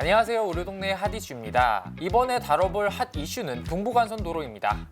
안녕하세요. 우리 동네 핫 이슈입니다. 이번에 다뤄볼 핫 이슈는 동부간선 도로입니다.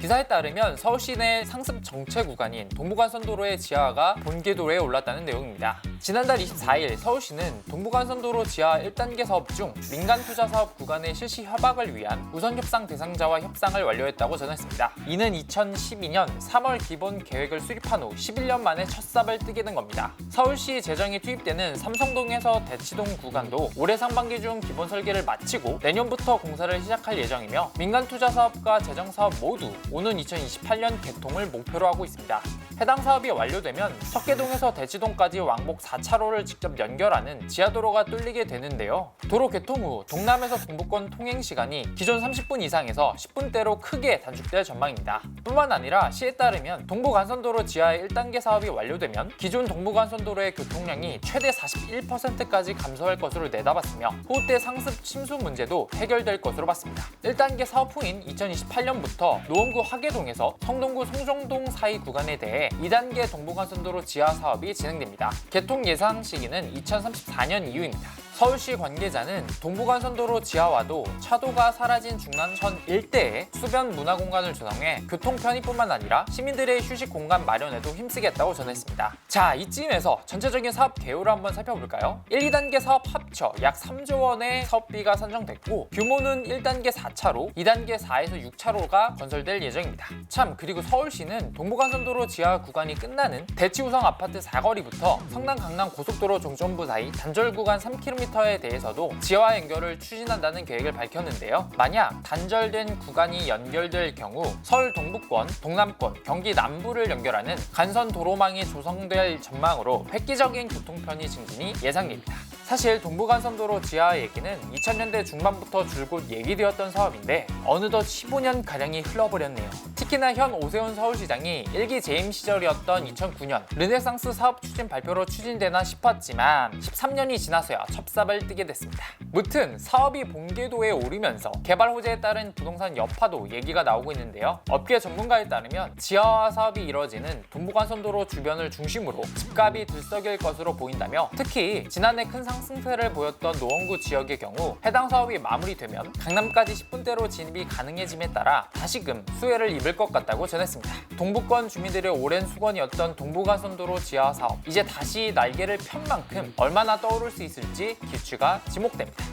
기사에 따르면 서울 시 내 상습 정체 구간인 동부간선도로의 지하가 본계도로에 올랐다는 내용입니다. 지난달 24일 서울시는 동부간선도로 지하 1단계 사업 중 민간 투자 사업 구간의 실시 협약을 위한 우선 협상 대상자와 협상을 완료했다고 전했습니다. 이는 2012년 3월 기본 계획을 수립한 후 11년 만에 첫 삽을 뜨게 된 겁니다. 서울시 재정이 투입되는 삼성동에서 대치동 구간도 올해 상반기 중 기본 설계를 마치고 내년부터 공사를 시작할 예정이며 민간 투자 사업과 재정 사업 모두 오는 2028년 개통을 목표로 하고 있습니다. 해당 사업이 완료되면 석계동에서 대치동까지 왕복 4차로를 직접 연결하는 지하도로가 뚫리게 되는데요. 도로 개통 후 동남에서 동부권 통행 시간이 기존 30분 이상에서 10분대로 크게 단축될 전망입니다. 뿐만 아니라 시에 따르면 동부간선도로 지하의 1단계 사업이 완료되면 기존 동부간선도로의 교통량이 최대 41%까지 감소할 것으로 내다봤으며 후대 상습 침수 문제도 해결될 것으로 봤습니다. 1단계 사업 후인 2028년부터 노원구 화계동에서 성동구 송정동 사이 구간에 대해 2단계 동부간선도로 지하 사업이 진행됩니다. 개통 예상 시기는 2034년 이후입니다. 서울시 관계자는 동부간선도로 지하와도 차도가 사라진 중랑천 일대에 수변 문화 공간을 조성해 교통 편의뿐만 아니라 시민들의 휴식 공간 마련에도 힘쓰겠다고 전했습니다. 자, 이쯤에서 전체적인 사업 개요를 한번 살펴볼까요? 1, 2단계 사업 합쳐 약 3조 원의 사업비가 산정됐고 규모는 1단계 4차로, 2단계 4에서 6차로가 건설될 예정입니다. 참, 그리고 서울시는 동부간선도로 지하 구간이 끝나는 대치우성 아파트 사거리부터 성남 강남 고속도로 종점부 사이 단절 구간 3km 에 대해서도 지하화 연결을 추진한다는 계획을 밝혔는데요. 만약 단절된 구간이 연결될 경우 서울 동부권, 동남권, 경기 남부를 연결하는 간선 도로망이 조성될 전망으로 획기적인 교통편의 증진이 예상됩니다. 사실 동부간선도로 지하 얘기는 2000년대 중반부터 줄곧 얘기되었던 사업인데 어느덧 15년 가량이 흘러버렸네요. 특히나 현 오세훈 서울시장이 일기 재임 시절이었던 2009년 르네상스 사업 추진 발표로 추진되나 싶었지만 13년이 지나서야 첩삽을 뜨게 됐습니다. 무튼 사업이 본궤도에 오르면서 개발 호재에 따른 부동산 여파도 얘기가 나오고 있는데요. 업계 전문가에 따르면 지하화 사업이 이뤄지는 동부간선도로 주변을 중심으로 집값이 들썩일 것으로 보인다며 특히 지난해 큰 상 승세를 보였던 노원구 지역의 경우 해당 사업이 마무리되면 강남까지 10분대로 진입이 가능해짐에 따라 다시금 수혜를 입을 것 같다고 전했습니다. 동부권 주민들의 오랜 수건이었던 동부간선도로 지하 사업 이제 다시 날개를 편 만큼 얼마나 떠오를 수 있을지 기추가 지목됩니다.